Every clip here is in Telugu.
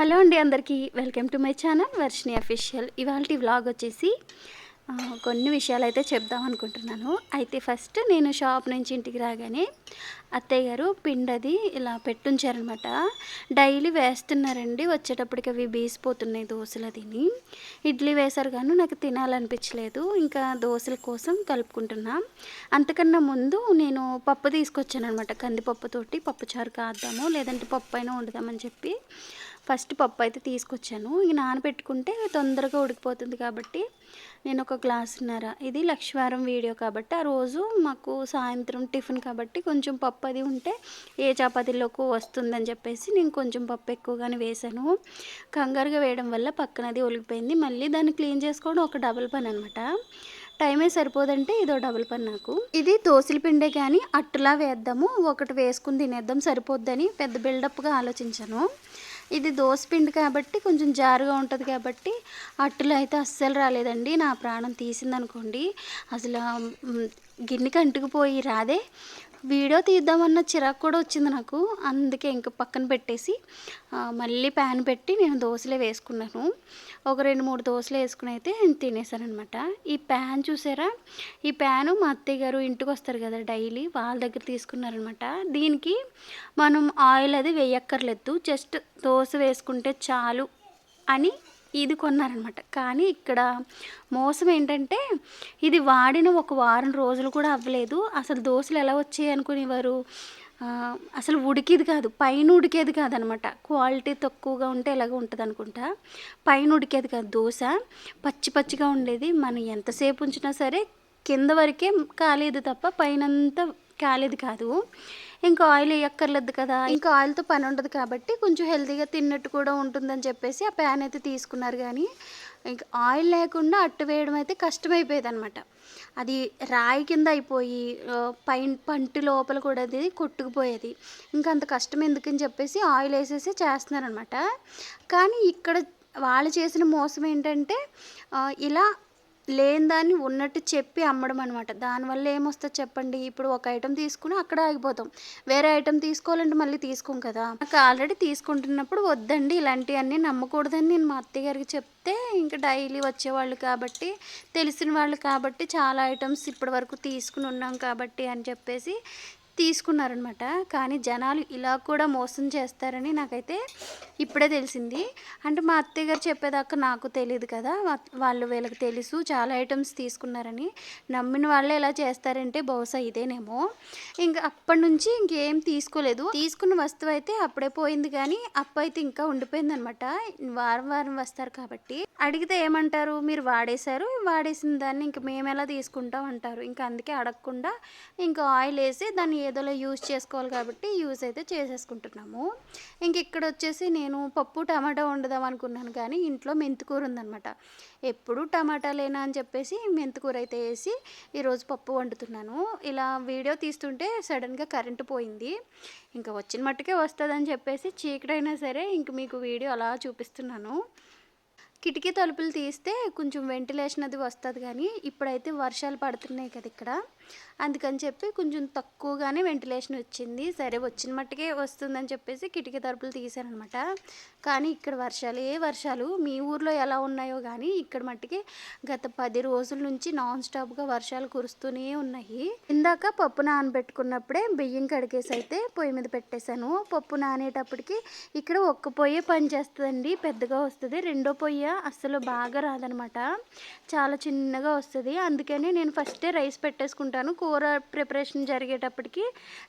హలో అండి అందరికీ. Welcome to my channel Varshini official. ఇవాళ వ్లాగ్ వచ్చేసి కొన్ని విషయాలు అయితే చెప్దాం అనుకుంటున్నాను. అయితే ఫస్ట్ నేను షాప్ నుంచి ఇంటికి రాగానే అత్తయ్య గారు పిండది ఇలా పెట్టుంచారనమాట. డైలీ వేస్తున్నారండి. వచ్చేటప్పటికి అవి బీసిపోతున్నాయి దోశలు తిని ఇడ్లీ వేశారు కానీ నాకు తినాలనిపించలేదు. ఇంకా దోశల కోసం కలుపుకుంటున్నా. అంతకన్నా ముందు నేను పప్పు తీసుకొచ్చాను అనమాట కందిపప్పుతోటి పప్పుచారు కాద్దాము లేదంటే పప్పు అయినా వండుదామని చెప్పి. ఫస్ట్ పప్పు అయితే తీసుకొచ్చాను. ఇక నానబెట్టుకుంటే తొందరగా ఉడికిపోతుంది కాబట్టి నేను ఒక గ్లాసున్నర. ఇది లక్షవారం వీడియో కాబట్టి ఆ రోజు మాకు సాయంత్రం టిఫిన్ కాబట్టి కొంచెం పప్పు అది ఉంటే ఏ చపాతీలోకి వస్తుందని చెప్పేసి నేను కొంచెం పప్పు ఎక్కువగానే వేశాను. కంగారుగా వేయడం వల్ల పక్కన అది ఒలిగిపోయింది. మళ్ళీ దాన్ని క్లీన్ చేసుకోవడం ఒక డబుల్ పని అనమాట టైమే సరిపోదంటే ఇదో డబుల్ పని నాకు. ఇది దోశల పిండే కానీ అట్టులా వేద్దాము. ఒకటి వేసుకుని తినేద్దాం సరిపోద్దని పెద్ద బిల్డప్గా ఆలోచించాను. ఇది దోశ పిండి కాబట్టి కొంచెం జారుగా ఉంటుంది కాబట్టి అట్టులో అయితే అస్సలు రాలేదండి. నా ప్రాణం తీసిందనుకోండి. అసలు గిన్నెకి అంటుకుపోయి రాదే. వీడియో తీద్దామన్న చిరాకు కూడా వచ్చింది నాకు. అందుకే ఇంకా పక్కన పెట్టేసి మళ్ళీ ప్యాన్ పెట్టి నేను దోశలే వేసుకున్నాను. ఒక రెండు మూడు దోశలు వేసుకుని అయితే నేను అనమాట ఈ ప్యాన్ చూసారా? ఈ ప్యాను మా అత్తయ్య గారు ఇంటికి వస్తారు కదా డైలీ వాళ్ళ దగ్గర తీసుకున్నారనమాట దీనికి మనం ఆయిల్ అది వేయక్కర్లేదు. జస్ట్ దో దోశ వేసుకుంటే చాలు అని ఇది కొన్నారనమాట. కానీ ఇక్కడ మోసం ఏంటంటే ఇది వాడిన ఒక వారం రోజులు కూడా అవ్వలేదు. అసలు దోశలు ఎలా వచ్చాయి అనుకునేవారు? అసలు ఉడికేది కాదు. పైన ఉడికేది కాదనమాట. క్వాలిటీ తక్కువగా ఉంటే ఎలాగ ఉంటుంది అనుకుంటా. పైన ఉడికేది కాదు. దోశ పచ్చి పచ్చిగా ఉండేది. మనం ఎంతసేపు ఉంచినా సరే కింద వరకే కాలేదు తప్ప పైనంతా కాలేదు కాదు. ఇంకా ఆయిల్ వేయక్కర్లేదు కదా. ఇంకా ఆయిల్తో పని ఉండదు కాబట్టి కొంచెం హెల్తీగా తిన్నట్టు కూడా ఉంటుందని చెప్పేసి ఆ ప్యాన్ అయితే తీసుకున్నారు కానీ ఇంకా ఆయిల్ లేకుండా అట్టు వేయడం అయితే కష్టమైపోయేది అనమాట అది రాయి కింద అయిపోయి పై పైన పంటి లోపల కూడా అది కొట్టుకుపోయేది. ఇంకా అంత కష్టం ఎందుకని చెప్పేసి ఆయిల్ వేసేసి చేస్తున్నారనమాట కానీ ఇక్కడ వాళ్ళు చేసిన మోసం ఏంటంటే ఇలా లేని దాన్ని ఉన్నట్టు చెప్పి అమ్మడం అనమాట దానివల్ల ఏమొస్తుంది చెప్పండి? ఇప్పుడు ఒక ఐటెం తీసుకుని అక్కడ ఆగిపోతాం. వేరే ఐటెం తీసుకోవాలంటే మళ్ళీ తీసుకోం కదా. నాకు ఆల్రెడీ తీసుకుంటున్నప్పుడు వద్దండి ఇలాంటివన్నీ నమ్మకూడదని నేను మా అత్తయ్య గారికి చెప్తే ఇంకా డైలీ వచ్చేవాళ్ళు కాబట్టి తెలిసిన వాళ్ళు కాబట్టి చాలా ఐటమ్స్ ఇప్పటి వరకు తీసుకుని ఉన్నాం కాబట్టి అని చెప్పేసి తీసుకున్నారనమాట. కానీ జనాలు ఇలా కూడా మోసం చేస్తారని నాకైతే ఇప్పుడే తెలిసింది. అంటే మా అత్తయ్య గారు చెప్పేదాకా నాకు తెలియదు కదా. వాళ్ళు వీళ్ళకి తెలుసు చాలా ఐటమ్స్ తీసుకున్నారని. నమ్మిన వాళ్ళే ఎలా చేస్తారంటే బహుశా ఇదేనేమో. ఇంకా అప్పటి నుంచి ఇంకేం తీసుకోలేదు. తీసుకున్న వస్తువు అయితే అప్పుడే పోయింది కానీ అప్పు అయితే ఇంకా ఉండిపోయింది అనమాట వారం వారం వస్తారు కాబట్టి. అడిగితే ఏమంటారు? మీరు వాడేశారు. వాడేసిన దాన్ని ఇంక మేము ఎలా తీసుకుంటాం అంటారు. ఇంకా అందుకే అడగకుండా ఇంకా ఆయిల్ వేసి దాన్ని ఏదోలో యూజ్ చేసుకోవాలి కాబట్టి యూజ్ అయితే చేసేసుకుంటున్నాము. ఇంక ఇక్కడ వచ్చేసి నేను పప్పు టమాటా వండుదాం అనుకున్నాను కానీ ఇంట్లో మెంతికూర ఉందనమాట ఎప్పుడు టమాటా లేనా అని చెప్పేసి మెంతికూర అయితే వేసి ఈరోజు పప్పు వండుతున్నాను. ఇలా వీడియో తీస్తుంటే సడన్గా కరెంటు పోయింది. ఇంకా వచ్చిన మట్టుకే వస్తుందని చెప్పేసి చీకటైనా సరే ఇంక మీకు వీడియో అలా చూపిస్తున్నాను. కిటికీ తలుపులు తీస్తే కొంచెం వెంటిలేషన్ అది వస్తుంది కానీ ఇప్పుడైతే వర్షాలు పడుతున్నాయి కదా ఇక్కడ. అందుకని చెప్పి కొంచెం తక్కువగానే వెంటిలేషన్ వచ్చింది. సరే వచ్చిన మట్టుకే వస్తుందని చెప్పేసి కిటికీ తలుపులు తీసానమాట కానీ ఇక్కడ వర్షాలు ఏ వర్షాలు మీ ఊర్లో ఎలా ఉన్నాయో కానీ ఇక్కడ మట్టుకి గత పది రోజుల నుంచి నాన్ స్టాప్గా వర్షాలు కురుస్తూనే ఉన్నాయి. ఇందాక పప్పు నానబెట్టుకున్నప్పుడే బియ్యం కడిగేసి అయితే పొయ్యి మీద పెట్టేశాను. పప్పు నానేటప్పటికి ఇక్కడ ఒక్క పొయ్యే పని చేస్తుందండి. పెద్దగా వస్తుంది. రెండో పొయ్య అస్సలు బాగా రాదనమాట. చాలా చిన్నగా వస్తుంది. అందుకని నేను ఫస్టే రైస్ పెట్టేసుకుంటాను. కూర ప్రిపరేషన్ జరిగేటప్పటికి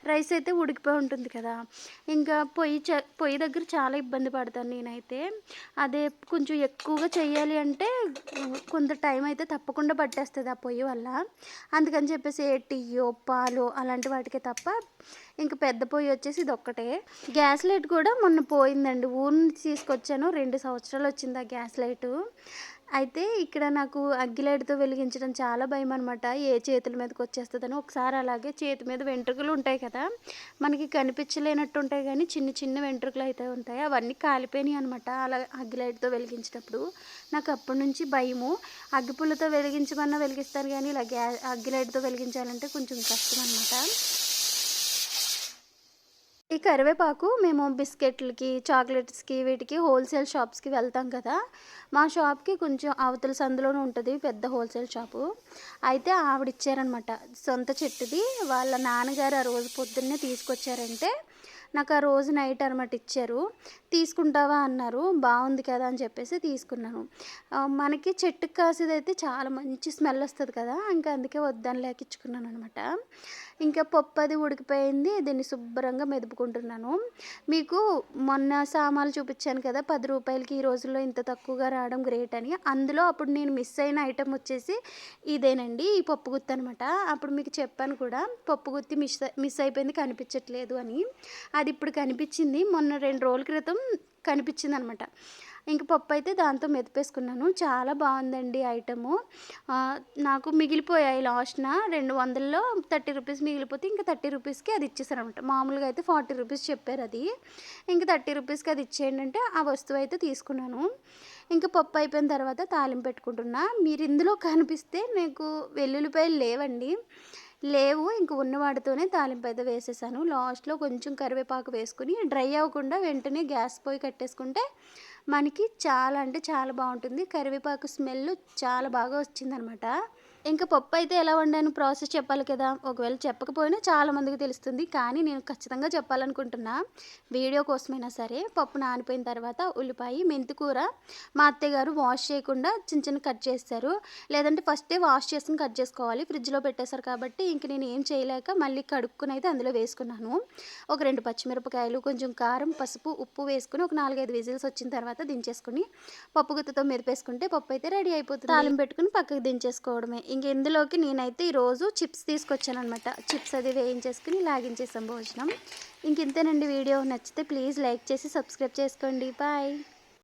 రైస్ అయితే ఉడికిపోయి ఉంటుంది కదా. ఇంకా పొయ్యి చ పొయ్యి దగ్గర చాలా ఇబ్బంది పడతాను నేనైతే. అదే కొంచెం ఎక్కువగా చేయాలి అంటే కొంత టైం అయితే తప్పకుండా పట్టేస్తుంది ఆ పొయ్యి వల్ల. అందుకని చెప్పేసి ఏ టీయో పాలు అలాంటి వాటికే తప్ప ఇంకా పెద్ద పొయ్యి వచ్చేసి ఇది ఒక్కటే గ్యాస్ లైట్ కూడా మొన్న పోయిందండి. ఊరి నుంచి తీసుకొచ్చాను. రెండు సంవత్సరాలు వచ్చింది ఆ గ్యాస్ లైటు. అయితే ఇక్కడ నాకు అగ్గిలైట్తో వెలిగించడం చాలా భయం అనమాట ఏ చేతుల మీదకి వచ్చేస్తుందని ఒకసారి అలాగే చేతి మీద వెంట్రుకలు ఉంటాయి కదా మనకి కనిపించలేనట్టు ఉంటాయి కానీ చిన్న చిన్న వెంట్రుకలు అయితే ఉంటాయి. అవన్నీ కాలిపోయినాయి అనమాట అలా అగ్గిలైట్తో వెలిగించేటప్పుడు. నాకు అప్పటి నుంచి భయము. అగ్గిపుల్లతో వెలిగించమన్నా వెలిగిస్తాను కానీ ఇలా గ్యా అగ్గిలైట్తో వెలిగించాలంటే కొంచెం కష్టం అనమాట ఈ కరివేపాకు మేము బిస్కెట్లకి చాక్లెట్స్కి వీటికి హోల్సేల్ షాప్స్కి వెళ్తాం కదా. మా షాప్కి కొంచెం అవతల సందులోనే ఉంటుంది పెద్ద హోల్సేల్ షాపు. అయితే ఆవిడ ఇచ్చారనమాట సొంత చెట్టుది. వాళ్ళ నాన్నగారు ఆ రోజు పొద్దున్నే తీసుకొచ్చారంటే నాకు ఆ రోజు నైట్ అనమాట ఇచ్చారు. తీసుకుంటావా అన్నారు. బాగుంది కదా అని చెప్పేసి తీసుకున్నాను. మనకి చెట్టుకు కాసేది అయితే చాలా మంచి స్మెల్ వస్తుంది కదా ఇంకా అందుకే వద్దని లేకిచ్చుకున్నాను అనమాట ఇంకా పప్పు అది ఉడికిపోయింది. దీన్ని శుభ్రంగా మెదుపుకుంటున్నాను. మీకు మొన్న సామాన్లు చూపించాను కదా పది రూపాయలకి ఈ రోజుల్లో ఇంత తక్కువగా రావడం గ్రేట్ అని. అందులో అప్పుడు నేను మిస్ అయిన ఐటెం వచ్చేసి ఇదేనండి ఈ పప్పు గుత్తి అనమాట అప్పుడు మీకు చెప్పాను కూడా పప్పు గుత్తి మిస్ మిస్ అయిపోయింది కనిపించట్లేదు అని. అది ఇప్పుడు కనిపించింది మొన్న రెండు రోజుల క్రితం కనిపించింది అనమాట ఇంక పప్పు అయితే దాంతో మెదిపేసుకున్నాను. చాలా బాగుందండి ఐటము. నాకు మిగిలిపోయాయి లాస్ట్న రెండు వందల్లో థర్టీ రూపీస్ మిగిలిపోతే ఇంకా థర్టీ రూపీస్కి అది ఇచ్చేసారనమాట మామూలుగా అయితే ఫార్టీ రూపీస్ చెప్పారు అది. ఇంకా థర్టీ రూపీస్కి అది ఇచ్చేయండి అంటే ఆ వస్తువు అయితే తీసుకున్నాను. ఇంకా పప్పు అయిపోయిన తర్వాత తాలింపు పెట్టుకుంటున్నా. మీరు ఇందులో కనిపిస్తే నాకు వెల్లుల్లిపాయలు లేవండి. లేవు. ఇంక ఉన్నవాడితోనే తాలింపు అయితే వేసేసాను. లాస్ట్లో కొంచెం కరివేపాకు వేసుకుని డ్రై అవ్వకుండా వెంటనే గ్యాస్ పొయ్యి కట్టేసుకుంటే మనకి చాలా అంటే చాలా బాగుంటుంది. కరివేపాకు స్మెల్ చాలా బాగా వచ్చిందనమాట. ఇంకా పప్పు అయితే ఎలా వండాను? ప్రాసెస్ చెప్పాలి కదా. ఒకవేళ చెప్పకపోయినా చాలా మందికి తెలుస్తుంది. కానీ నేను ఖచ్చితంగా చెప్పాలనుకుంటున్నా. వీడియో కోసమైనా సరే పప్పు నానిపోయిన తర్వాత ఉల్లిపాయ మెంతికూర మా అత్తయ్య గారు వాష్ చేయకుండా చిన్న చిన్న కట్ చేస్తారు. లేదంటే ఫస్టే వాష్ చేసుకుని కట్ చేసుకోవాలి. ఫ్రిడ్జ్లో పెట్టేశారు కాబట్టి ఇంక నేను ఏం చేయలేక మళ్ళీ కడుక్కుని అయితే అందులో వేసుకున్నాను. ఒక రెండు పచ్చిమిరపకాయలు కొంచెం కారం పసుపు ఉప్పు వేసుకుని ఒక నాలుగైదు విజిల్స్ వచ్చిన తర్వాత దించేసుకుని పప్పు గుత్తతో మెరిపేసుకుంటే పప్పు అయితే రెడీ అయిపోతుంది. తాళం పెట్టుకుని పక్కకు దించేసుకోవడమే. ఇంక ఇందులోకి నేనైతే ఈరోజు చిప్స్ తీసుకొచ్చాను అనమాట చిప్స్ అది వేయించేసుకుని లాగించేసాం భోజనం. ఇంక ఇంతేనండి వీడియో. నచ్చితే ప్లీజ్ లైక్ చేసి సబ్స్క్రైబ్ చేసుకోండి. బాయ్.